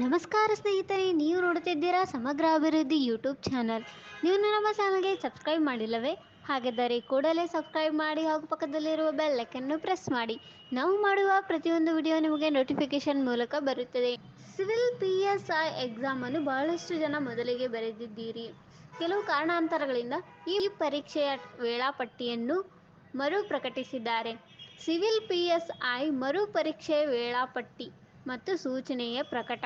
ನಮಸ್ಕಾರ ಸ್ನೇಹಿತರೆ, ನೀವು ನೋಡುತ್ತಿದ್ದೀರಾ ಸಮಗ್ರ ಅಭಿವೃದ್ಧಿ ಯೂಟ್ಯೂಬ್ ಚಾನಲ್. ನೀವು ನಮ್ಮ ಚಾನಲ್ಗೆ ಸಬ್ಸ್ಕ್ರೈಬ್ ಮಾಡಿಲ್ಲವೇ? ಹಾಗಿದ್ದರೆ ಕೂಡಲೇ ಸಬ್ಸ್ಕ್ರೈಬ್ ಮಾಡಿ ಹಾಗೂ ಪಕ್ಕದಲ್ಲಿರುವ ಬೆಲ್ ಐಕನ್ನು ಪ್ರೆಸ್ ಮಾಡಿ. ನಾವು ಮಾಡುವ ಪ್ರತಿಯೊಂದು ವಿಡಿಯೋ ನಿಮಗೆ ನೋಟಿಫಿಕೇಶನ್ ಮೂಲಕ ಬರುತ್ತದೆ. ಸಿವಿಲ್ ಪಿ ಎಸ್ ಐ ಎಕ್ಸಾಮನ್ನು ಬಹಳಷ್ಟು ಜನ ಮೊದಲಿಗೆ ಬರೆದಿದ್ದೀರಿ. ಕೆಲವು ಕಾರಣಾಂತರಗಳಿಂದ ಈ ಪರೀಕ್ಷೆಯ ವೇಳಾಪಟ್ಟಿಯನ್ನು ಮರು ಪ್ರಕಟಿಸಿದ್ದಾರೆ ಸಿವಿಲ್ ಪಿ ಎಸ್ ಐ ಮರು ಪರೀಕ್ಷೆ ವೇಳಾಪಟ್ಟಿ ಮತ್ತು ಸೂಚನೆಯ ಪ್ರಕಟ.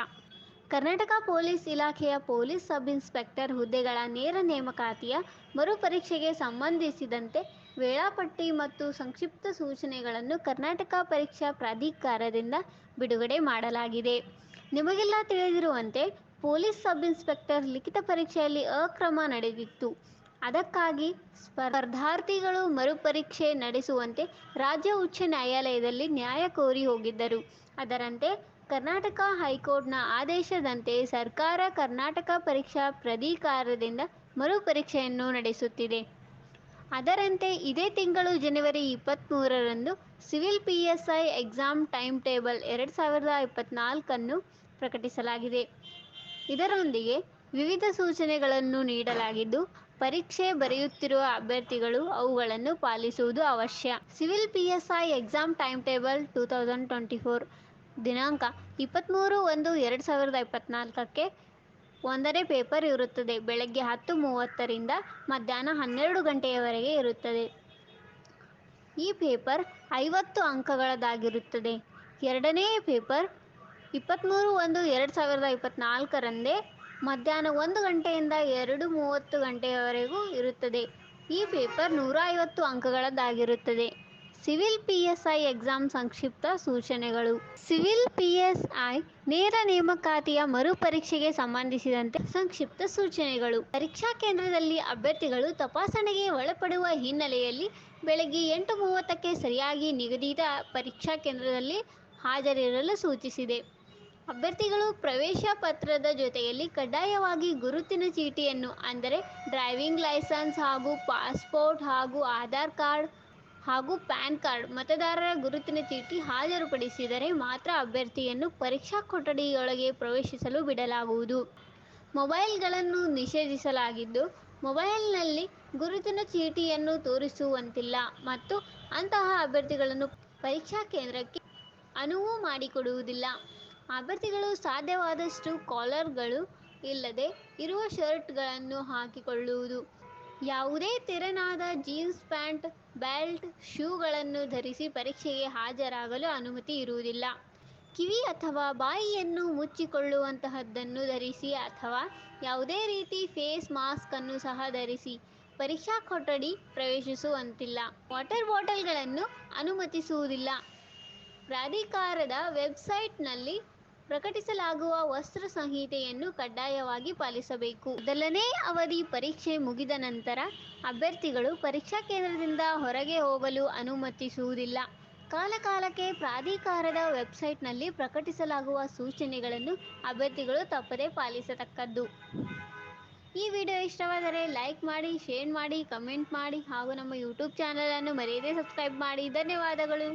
ಕರ್ನಾಟಕ ಪೊಲೀಸ್ ಇಲಾಖೆಯ ಪೊಲೀಸ್ ಸಬ್ ಇನ್ಸ್ಪೆಕ್ಟರ್ ಹುದ್ದೆಗಳ ನೇರ ನೇಮಕಾತಿಯ ಮರುಪರೀಕ್ಷೆಗೆ ಸಂಬಂಧಿಸಿದಂತೆ ವೇಳಾಪಟ್ಟಿ ಮತ್ತು ಸಂಕ್ಷಿಪ್ತ ಸೂಚನೆಗಳನ್ನು ಕರ್ನಾಟಕ ಪರೀಕ್ಷಾ ಪ್ರಾಧಿಕಾರದಿಂದ ಬಿಡುಗಡೆ ಮಾಡಲಾಗಿದೆ. ನಿಮಗೆಲ್ಲ ತಿಳಿದಿರುವಂತೆ ಪೊಲೀಸ್ ಸಬ್ ಇನ್ಸ್ಪೆಕ್ಟರ್ ಲಿಖಿತ ಪರೀಕ್ಷೆಯಲ್ಲಿ ಅಕ್ರಮ ನಡೆದಿತ್ತು. ಅದಕ್ಕಾಗಿ ಸ್ಪರ್ಧಾರ್ಥಿಗಳು ಮರುಪರೀಕ್ಷೆ ನಡೆಸುವಂತೆ ರಾಜ್ಯ ಉಚ್ಚ ನ್ಯಾಯಾಲಯದಲ್ಲಿ ನ್ಯಾಯ ಕೋರಿ ಹೋಗಿದ್ದರು. ಅದರಂತೆ ಕರ್ನಾಟಕ ಹೈಕೋರ್ಟ್ನ ಆದೇಶದಂತೆ ಸರ್ಕಾರ ಕರ್ನಾಟಕ ಪರೀಕ್ಷಾ ಪ್ರಾಧಿಕಾರದಿಂದ ಮರುಪರೀಕ್ಷೆಯನ್ನು ನಡೆಸುತ್ತಿದೆ. ಅದರಂತೆ ಇದೇ ತಿಂಗಳು ಜನವರಿ ಇಪ್ಪತ್ತ್ಮೂರರಂದು civil P S I exam time table ಎರಡು ಸಾವಿರದ ಇಪ್ಪತ್ತ್ನಾಲ್ಕನ್ನು ಪ್ರಕಟಿಸಲಾಗಿದೆ. ಇದರೊಂದಿಗೆ ವಿವಿಧ ಸೂಚನೆಗಳನ್ನು ನೀಡಲಾಗಿದ್ದು ಪರೀಕ್ಷೆ ಬರೆಯುತ್ತಿರುವ ಅಭ್ಯರ್ಥಿಗಳು ಅವುಗಳನ್ನು ಪಾಲಿಸುವುದು ಅವಶ್ಯ. Civil PSI exam time table two thousand twenty four ದಿನಾಂಕ ಇಪ್ಪತ್ತ್ಮೂರು ಒಂದು ಎರಡು ಸಾವಿರದ ಇಪ್ಪತ್ತ್ನಾಲ್ಕಕ್ಕೆ ಒಂದನೇ ಪೇಪರ್ ಇರುತ್ತದೆ. ಬೆಳಗ್ಗೆ ಹತ್ತು ಮೂವತ್ತರಿಂದ ಮಧ್ಯಾಹ್ನ ಹನ್ನೆರಡು ಗಂಟೆಯವರೆಗೆ ಇರುತ್ತದೆ. ಈ ಪೇಪರ್ ಐವತ್ತು ಅಂಕಗಳದಾಗಿರುತ್ತದೆ ಎರಡನೇ ಪೇಪರ್ ಇಪ್ಪತ್ತ್ಮೂರು ಒಂದು ಎರಡು ಸಾವಿರದ ಇಪ್ಪತ್ತ್ನಾಲ್ಕರಂದೇ ಮಧ್ಯಾಹ್ನ ಒಂದು ಗಂಟೆಯಿಂದ ಎರಡು ಮೂವತ್ತು ಗಂಟೆಯವರೆಗೂ ಇರುತ್ತದೆ. ಈ ಪೇಪರ್ ನೂರ ಐವತ್ತು ಅಂಕಗಳದ್ದಾಗಿರುತ್ತದೆ. Civil P S I exam ಸಂಕ್ಷಿಪ್ತ ಸೂಚನೆಗಳು. ಸಿವಿಲ್ ಪಿ ಎಸ್ ಐ ನೇರ ನೇಮಕಾತಿಯ ಮರುಪರೀಕ್ಷೆಗೆ ಸಂಬಂಧಿಸಿದಂತೆ ಸಂಕ್ಷಿಪ್ತ ಸೂಚನೆಗಳು. ಪರೀಕ್ಷಾ ಕೇಂದ್ರದಲ್ಲಿ ಅಭ್ಯರ್ಥಿಗಳು ತಪಾಸಣೆಗೆ ಒಳಪಡುವ ಹಿನ್ನೆಲೆಯಲ್ಲಿ ಬೆಳಗ್ಗೆ ಎಂಟು ಮೂವತ್ತಕ್ಕೆ ಸರಿಯಾಗಿ ನಿಗದಿತ ಪರೀಕ್ಷಾ ಕೇಂದ್ರದಲ್ಲಿ ಹಾಜರಿರಲು ಸೂಚಿಸಿದೆ. ಅಭ್ಯರ್ಥಿಗಳು ಪ್ರವೇಶ ಪತ್ರದ ಜೊತೆಯಲ್ಲಿ ಕಡ್ಡಾಯವಾಗಿ ಗುರುತಿನ ಚೀಟಿಯನ್ನು, ಅಂದರೆ ಡ್ರೈವಿಂಗ್ ಲೈಸೆನ್ಸ್ ಹಾಗೂ ಪಾಸ್ಪೋರ್ಟ್ ಹಾಗೂ ಆಧಾರ್ ಕಾರ್ಡ್ ಹಾಗೂ ಪ್ಯಾನ್ ಕಾರ್ಡ್ ಮತದಾರರ ಗುರುತಿನ ಚೀಟಿ ಹಾಜರುಪಡಿಸಿದರೆ ಮಾತ್ರ ಅಭ್ಯರ್ಥಿಯನ್ನು ಪರೀಕ್ಷಾ ಕೊಠಡಿಯೊಳಗೆ ಪ್ರವೇಶಿಸಲು ಬಿಡಲಾಗುವುದು. ಮೊಬೈಲ್ಗಳನ್ನು ನಿಷೇಧಿಸಲಾಗಿದ್ದು, ಮೊಬೈಲ್ನಲ್ಲಿ ಗುರುತಿನ ಚೀಟಿಯನ್ನು ತೋರಿಸುವಂತಿಲ್ಲ ಮತ್ತು ಅಂತಹ ಅಭ್ಯರ್ಥಿಗಳನ್ನು ಪರೀಕ್ಷಾ ಕೇಂದ್ರಕ್ಕೆ ಅನುವು ಮಾಡಿಕೊಡುವುದಿಲ್ಲ. ಅಭ್ಯರ್ಥಿಗಳು ಸಾಧ್ಯವಾದಷ್ಟು ಕಾಲರ್ಗಳು ಇಲ್ಲದೆ ಇರುವ ಶರ್ಟ್ಗಳನ್ನು ಹಾಕಿಕೊಳ್ಳುವುದು. ಯಾವುದೇ ತೆರನಾದ ಜೀನ್ಸ್ ಪ್ಯಾಂಟ್, ಬೆಲ್ಟ್, ಶೂಗಳನ್ನು ಧರಿಸಿ ಪರೀಕ್ಷೆಗೆ ಹಾಜರಾಗಲು ಅನುಮತಿ ಇರುವುದಿಲ್ಲ. ಕಿವಿ ಅಥವಾ ಬಾಯಿಯನ್ನು ಮುಚ್ಚಿಕೊಳ್ಳುವಂತಹದ್ದನ್ನು ಧರಿಸಿ ಅಥವಾ ಯಾವುದೇ ರೀತಿ ಫೇಸ್ ಮಾಸ್ಕ್ ಅನ್ನು ಸಹ ಧರಿಸಿ ಪರೀಕ್ಷಾ ಕೊಠಡಿ ಪ್ರವೇಶಿಸುವಂತಿಲ್ಲ. ವಾಟರ್ ಬಾಟಲ್ಗಳನ್ನು ಅನುಮತಿಸುವುದಿಲ್ಲ. ಪ್ರಾಧಿಕಾರದ ವೆಬ್ಸೈಟ್ನಲ್ಲಿ ಪ್ರಕಟಿಸಲಾಗುವ ವಸ್ತ್ರ ಸಂಹಿತೆಯನ್ನು ಕಡ್ಡಾಯವಾಗಿ ಪಾಲಿಸಬೇಕು. ಮೊದಲನೇ ಅವಧಿ ಪರೀಕ್ಷೆ ಮುಗಿದ ನಂತರ ಅಭ್ಯರ್ಥಿಗಳು ಪರೀಕ್ಷಾ ಕೇಂದ್ರದಿಂದ ಹೊರಗೆ ಹೋಗಲು ಅನುಮತಿಸುವುದಿಲ್ಲ. ಕಾಲಕಾಲಕ್ಕೆ ಪ್ರಾಧಿಕಾರದ ವೆಬ್ಸೈಟ್ನಲ್ಲಿ ಪ್ರಕಟಿಸಲಾಗುವ ಸೂಚನೆಗಳನ್ನು ಅಭ್ಯರ್ಥಿಗಳು ತಪ್ಪದೇ ಪಾಲಿಸತಕ್ಕದ್ದು. ಈ ವಿಡಿಯೋ ಇಷ್ಟವಾದರೆ ಲೈಕ್ ಮಾಡಿ, ಶೇರ್ ಮಾಡಿ, ಕಮೆಂಟ್ ಮಾಡಿ ಹಾಗೂ ನಮ್ಮ ಯೂಟ್ಯೂಬ್ ಚಾನಲನ್ನು ಮರೆಯದೇ ಸಬ್ಸ್ಕ್ರೈಬ್ ಮಾಡಿ. ಧನ್ಯವಾದಗಳು.